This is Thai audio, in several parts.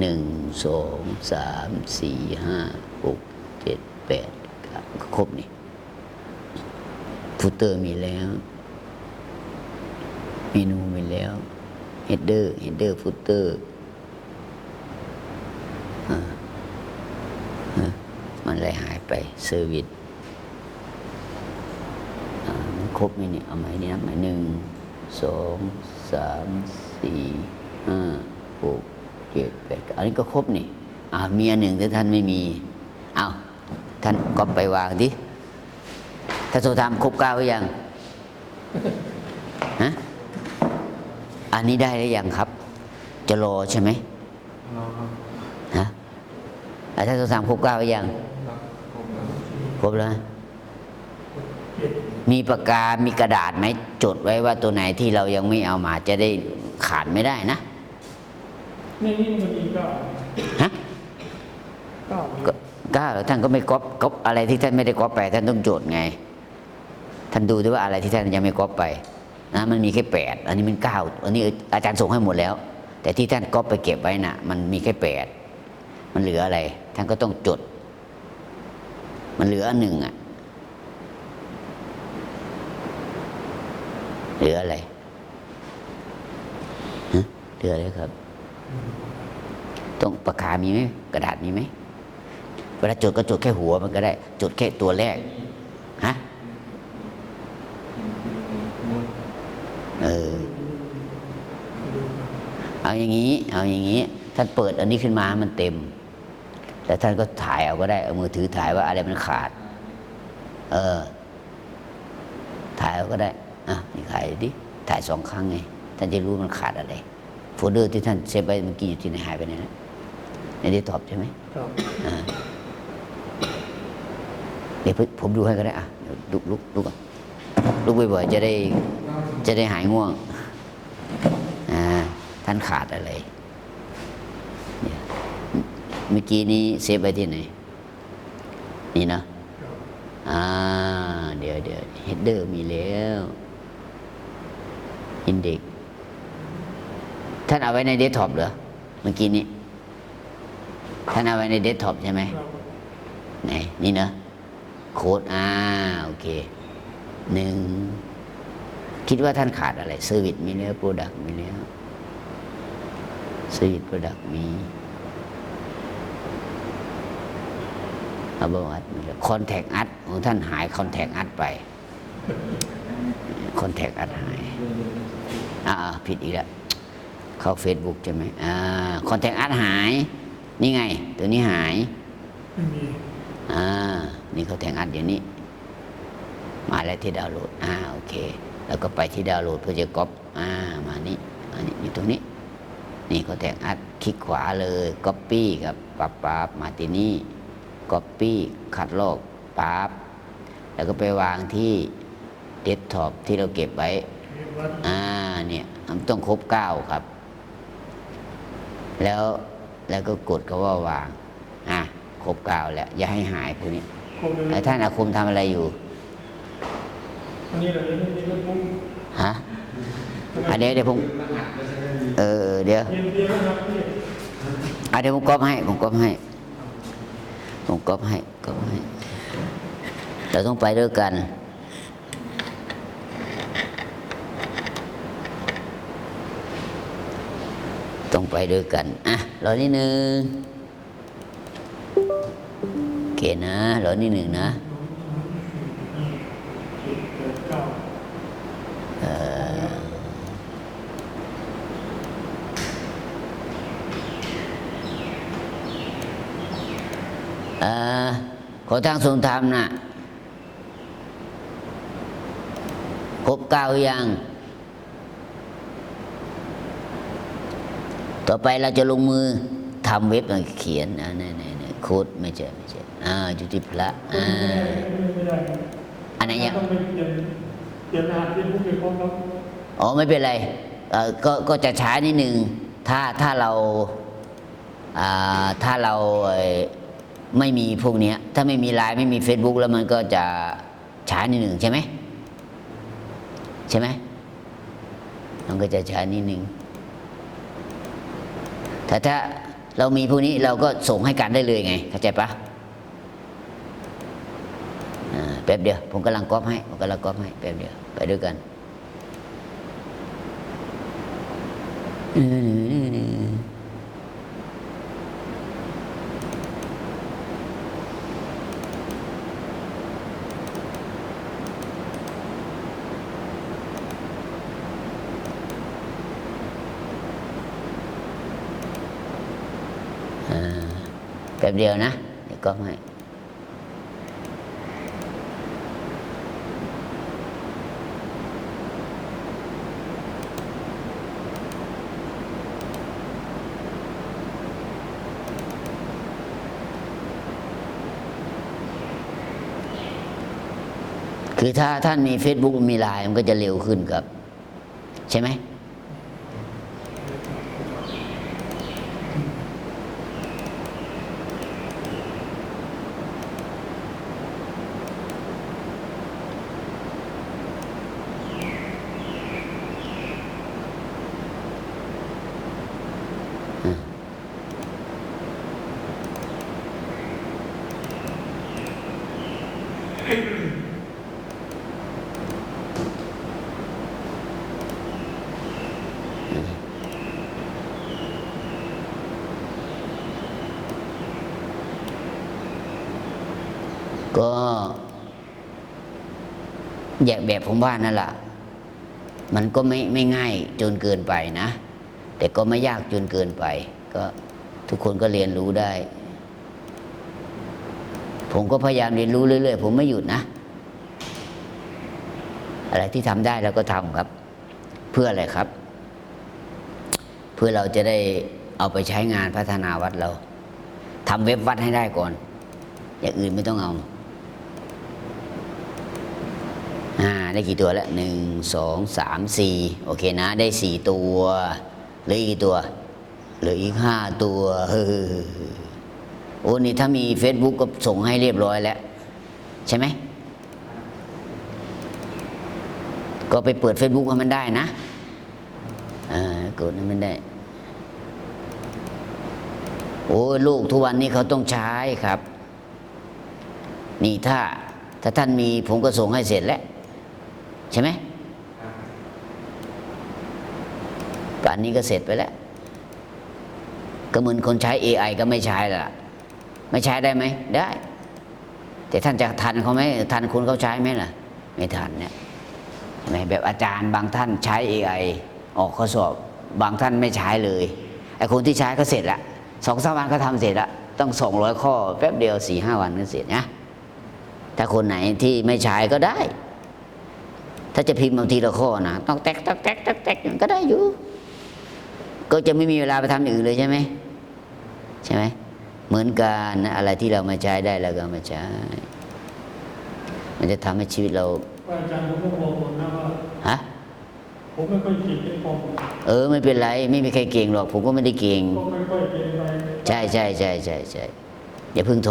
หนึ่งสองสามสี่ห้าหกเจ็ดแปดครบนี่ฟุตเตอร์มีแล้ว เมนูมีแล้วเฮดเดอร์เฮดเดอร์ฟุตเตอร์มันเลยหายไปเซอร์วิสมันครบไหมเนี่ย เอาไหมเนี่นะไหมหนึ่งสองสามสี่ห้า เจ็ดแปดเก้าอันนี้ก็ครบนี่อ่ามีอันหนึ่งที่ท่านไม่มีเอาท่านก็ไปวางดิท่านโสธามครบเก้าหรือยังฮะอันนี้ได้หรือยังครับ จะรอใช่ไหมรอครับฮะอะท่านโสธามครบเก้าหรือยังครับผมแล้วครบแล้วมีปากกา มีกระดาษไหมจดไว้ว่าตัวไหนที่เรายังไม่เอามาจะได้ขาดไม่ได้นะ นี่นี่มันมีเก้าฮะเก้าก็เก้าท่านก็ไม่ก๊อปก๊อปอะไรที่ท่านไม่ได้ก๊อปไปท่านต้องจดไง ท่านดูด้วยว่าอะไรที่ท่านยังไม่ก๊อปไปนะมันมีแค่แปดอันนี้มันเก้าอันนี้อาจารย์ส่งให้หมดแล้ว แต่ที่ท่านก๊อปไปเก็บไว้น่ะ มันมีแค่แปดมันเหลืออะไร ท่านก็ต้องจด มันเหลืออันหนึ่งอะเหลืออะไรฮะเหลืออะไรครับ ต้องปากกามีไหมกระดาษมีไหมเวลาจดก็จดแค่หัวมันก็ได้ จดแค่ตัวแรกฮะเออเอาอย่างนี้ เอาอย่างนี้ ท่านเปิดอันนี้ขึ้นมามันเต็ม แต่ท่านก็ถ่ายเอาก็ได้เอามือถือถ่ายว่าอะไรมันขาด เออ ถ่ายเอาก็ได้อะนี่ถ่ายดิถ่ายสองครั้งไงท่านจะรู้มันขาดอะไร โฟลเดอร์ที่ท่านเซฟไว้เมื่อกี้อยู่ที่ไหนหายไปไหนนะในเดสก์ท็อปใช่ไหมครับอ่าเดี๋ยวผมดูให้ก็ได้อะเดี๋ยวลุกลุกลุกก่อนลุกบ่อยๆจะได้จะได้หายง่วงอ่าท่านขาดอะไรเนี่ยเมื่อกี้นี้เซฟไว้ที่ไหน นี่นะอ่า เดี๋ยวเดี๋ยวเฮดเดอร์มีแล้วอินเด็ก ท่านเอาไว้ในเดสก์ท็อปเหรอเมื่อกี้นี้ ท่านเอาไว้ในเดสก์ท็อปใช่ไหมไหนนี่เนอะโค้ดอ่าโอเคหนึ่งคิดว่าท่านขาดอะไรเซอร์วิสมีแล้วโปรดักต์มีแล้วเซอร์วิสโปรดักต์มีอับวัตมีแล้วคอนแทคอัดของท่านหายคอนแทคอัดไปคอนแทคอัดหายอ่าผิดอีกแล้ว เข้า Facebook ใช่ไหมอ่าคอนแทคอัดหาย นี่ไง ตัวนี้หายไม่มีอ่านี่เขาแทงอัดเดี๋ยวนี้ มาแล้วที่ดาวน์โหลดอ่าโอเค แล้วก็ไปที่ดาวน์โหลดเพื่อจะก๊อปอ่ามานี่อันนี้อยู่ตรงนี้ นี่เขาแทงอัดคลิกขวาเลยก๊อปปี้ครับปับปับมาที่นี่ก๊อปปี้คัดลอกปั๊บแล้วก็ไปวางที่เดสก์ท็อปที่เราเก็บไว้เก็บวัดอ่าเนี่ยมันต้องครบเก้าครับ แล้วแล้วก็กดเขาว่าวางอะครบเก้าแล้ว อย่าให้หายพวกนี้คงเลยแล้วท่านอาคมทำอะไรอยู่อันนี้เหรอนี่นี่ก็ปุ๊บฮะอันเดี๋ยวเดี๋ยวผมเออเออเดี๋ยวเตรียมเตรียมนะครับพี่อะเดี๋ยวผมก๊อปให้ผมก๊อปให้ผมก๊อปให้ก๊อปให้เราต้องไปด้วยกัน ต้องไปด้วยกัน อะรอนิดนึงโอเคนะรอนิดหนึ่งนะเอ่อขอทางทรงธรรมนะครบเก้ายัง ต่อไปเราจะลงมือทำเว็บเขียนอ่านี่นี่นี่โค้ดไม่ใช่ไม่ใช่อ่าจุติพระอ่าดอันไหนยังต้องไปเขียนเขียนรหัสที่ผู้เกี่ยวข้องครับอ๋อไม่เป็นไรเออก็ก็จะช้านิดนึงถ้าถ้าเราอ่าถ้าเราไม่มีพวกเนี้ยถ้าไม่มีไลน์ไม่มี Facebook แล้วมันก็จะช้านิดหนึ่งใช่ไหมใช่ไหมมันก็จะช้านิดหนึ่ง แต่ถ้าเรามีพวกนี้เราก็ส่งให้กันได้เลยไงเข้าใจปะแป๊บเดียว ผมกำลังก๊อปให้ ผมกำลังก๊อปให้แป๊บเดียว ไปด้วยกัน แป๊บเดียวนะ เดี๋ยวก๊อปให้คือถ้าท่านมี Facebook มีไลน์มันก็จะเร็วขึ้นครับ ใช่ไหม ก็แยกแบบผมว่านั่นแหละมันก็ไม่ไม่ง่ายจนเกินไปนะ แต่ก็ไม่ยากจนเกินไป ก็ทุกคนก็เรียนรู้ได้ ผมก็พยายามเรียนรู้เรื่อยๆ ผมไม่หยุดนะ อะไรที่ทำได้เราก็ทำครับ เพื่ออะไรครับ เพื่อเราจะได้เอาไปใช้งานพัฒนาวัดเราทำเว็บวัดให้ได้ก่อน อย่างอื่นไม่ต้องเอาอ่าได้กี่ตัวแล้วหนึ่งสองสามสี่โอเคนะ ได้สี่ตัวเหลืออีกตัวเหลืออีกห้าตัวเฮ้อ โอ้นี่ถ้ามี Facebook ก็ส่งให้เรียบร้อยแล้ว ใช่ไหม ก็ไปเปิด Facebook ให้มันได้นะอ่ากดให้มันได้ โอ้ลูกทุกวันนี้เขาต้องใช้ครับ นี่ถ้าถ้าท่านมีผมก็ส่งให้เสร็จแล้ว ใช่ไหมป่านนี้ก็เสร็จไปแล้ว ก็เหมือนคนใช้ AI ก็ไม่ใช้ละ ไม่ใช้ได้ไหมได้ แต่ท่านจะทันเขาไหมทันคนเขาใช้ไหมล่ะ ไม่ทันเนี่ยไหมแบบอาจารย์บางท่านใช้ AI ออกข้อสอบบางท่านไม่ใช้เลยไอ้คนที่ใช้ก็เสร็จละสองสามวันก็ทำเสร็จละต้องสองร้อยข้อแป๊บเดียวสี่ห้าวันก็เสร็จนะถ้าคนไหนที่ไม่ใช้ก็ได้ ถ้าจะพิมพ์บางทีละข้อนะต้องแตกต้องแตกต้องแตกก็ได้อยู่ ก็จะไม่มีเวลาไปทำอย่างอื่นเลยใช่ไหมใช่ไหม เหมือนกันนะอะไรที่เรามาใช้ได้เราก็เอามาใช้ มันจะทำให้ชีวิตเราว่าอาจารย์ผมก็บอกผมนะว่าฮะผมไม่ค่อยเก่งในคอมเออไม่เป็นไร ไม่มีใครเก่งหรอก ผมก็ไม่ได้เก่งก็ไม่ค่อยเก่งไปใช่ใช่ใช่ใช่ใช่อย่าเพิ่งโท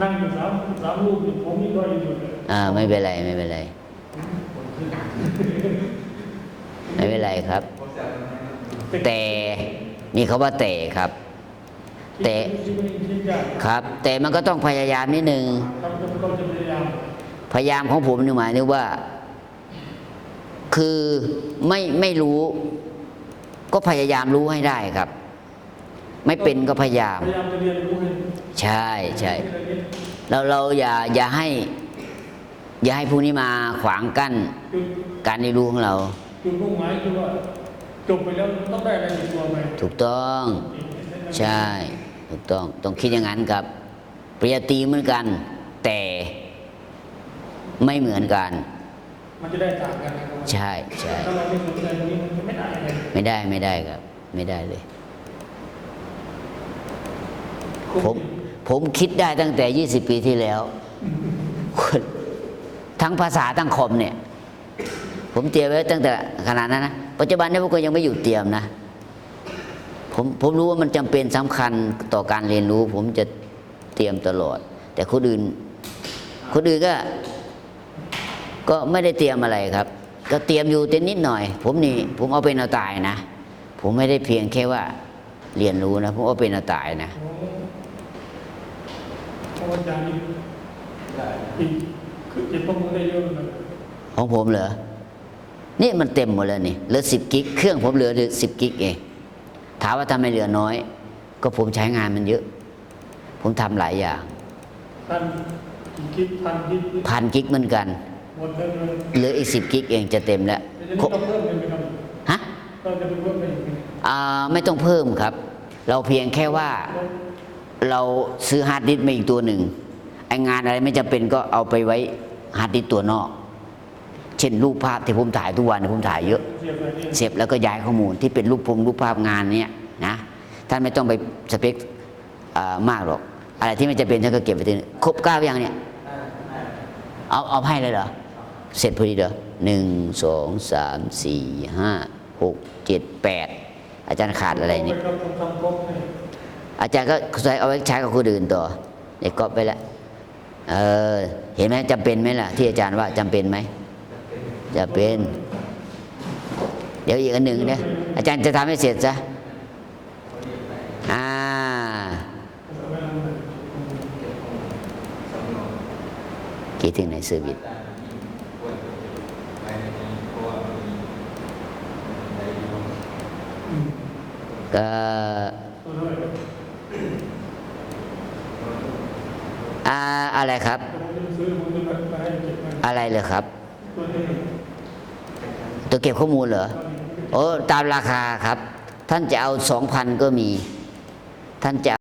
นั่งอยู่สามสามรูปนี่ผมนี่ก็อยู่เลยอ่าไม่เป็นไรไม่เป็นไรไม่เป็นไรครับ แต่มีคาว่าแต่ครับ แต่ครับ แต่มันก็ต้องพยายามนิดนึงพยายามของผมนี่หมายถึงว่า คือไม่ไม่รู้ ก็พยายามรู้ให้ได้ครับ ไม่เป็นก็พยายามให้ใช่ใช่เราเราอย่าอย่าให้ อย่าให้ผู้นี้มาขวางกั้น การเรียนรู้ของเราจุดมุ่งหมายคือว่าจบไปแล้วต้องได้อะไรในตัวไปถูกต้อง ใช่ ถูกต้องต้องคิดอย่างนั้นครับ ปริญญาตรีเหมือนกัน แต่ไม่เหมือนกัน มันจะได้ต่างกันนะครับใช่ใช่ถ้าเราไม่สนใจตรงนี้มันจะไม่ได้อะไรไม่ได้ไม่ได้ครับ ไม่ได้เลย ผมผมคิดได้ตั้งแต่ 20 ปีที่แล้ว ทั้งภาษาทั้งคอมเนี่ย ผมเตรียมไว้ตั้งแต่ขนาดนั้นนะปัจจุบันนี้ผมก็ยังไม่หยุดเตรียมนะ ผมผมรู้ว่ามันจำเป็นสำคัญต่อการเรียนรู้ ผมจะเตรียมตลอด แต่คนอื่น คนอื่นก็ก็ไม่ได้เตรียมอะไรครับ ก็เตรียมอยู่แต่นิดหน่อย ผมนี่ผมเอาเป็นเอาตายนะ ผมไม่ได้เพียงแค่ว่าเรียนรู้นะผมว่าเป็นอาตายนะของของอาจารย์นี่อีกคือเก็บข้อมูลได้เยอะเลยของผมเหรอนี่มันเต็มหมดแล้วนี่เหลือสิบกิก เครื่องผมเหลือสิบกิกเอง ถามว่าทำไมเหลือน้อย ก็ผมใช้งานมันเยอะ ผมทำหลายอย่างท่านกี่คิดพันคิดพันกิกเหมือนกันหมดได้เลยเหลืออีกสิบกิกเองจะเต็มแล้วแต่จะนี้ต้องเพิ่มเป็นไหมครับฮะเราจะไปเพิ่มเป็นไหมอ่าไม่ต้องเพิ่มครับ เราเพียงแค่ว่าเราซื้อฮาร์ดดิสก์มาอีกตัวหนึ่งไองานอะไรไม่จำเป็นก็เอาไปไว้ฮาร์ดดิสก์ตัวนอก เช่นรูปภาพที่ผมถ่ายทุกวันผมถ่ายเยอะ เสียบแล้วก็ย้ายข้อมูลที่เป็นรูปพงรูปภาพงานเนี้ยนะท่านไม่ต้องไปสเปคมากหรอกอะไรที่ไม่จำเป็นท่านก็เก็บไปที่นี่ครบเก้าอยังเนี่ยเอาเอาให้เลยเหรอเสร็จพอดีเด้อหนึ่งสองสามสี่ห้าหกเจ็ดแปดอาจารย์ขาดอะไรนี่องทำครบเนี่ยอาจารย์ก็ใช้เอาไว้ใช้กับคนอื่นต่อเด็กก็ไปแล้วเออเห็นไหมจำเป็นไหมล่ะ ที่อาจารย์ว่าจำเป็นไหม จะเป็น เดี๋ยวอีกอันหนึ่งเนี่ยอาจารย์จะทำให้เสร็จซะอ่าคิดถึงในเซอร์วิสก็ตัวเท่าไหร่ครับอ่าอะไรครับ อะไรเลยครับ ตัวเก็บข้อมูลเหรอโอ้ตามราคาครับ ท่านจะเอาสองพันก็มี ท่านจะ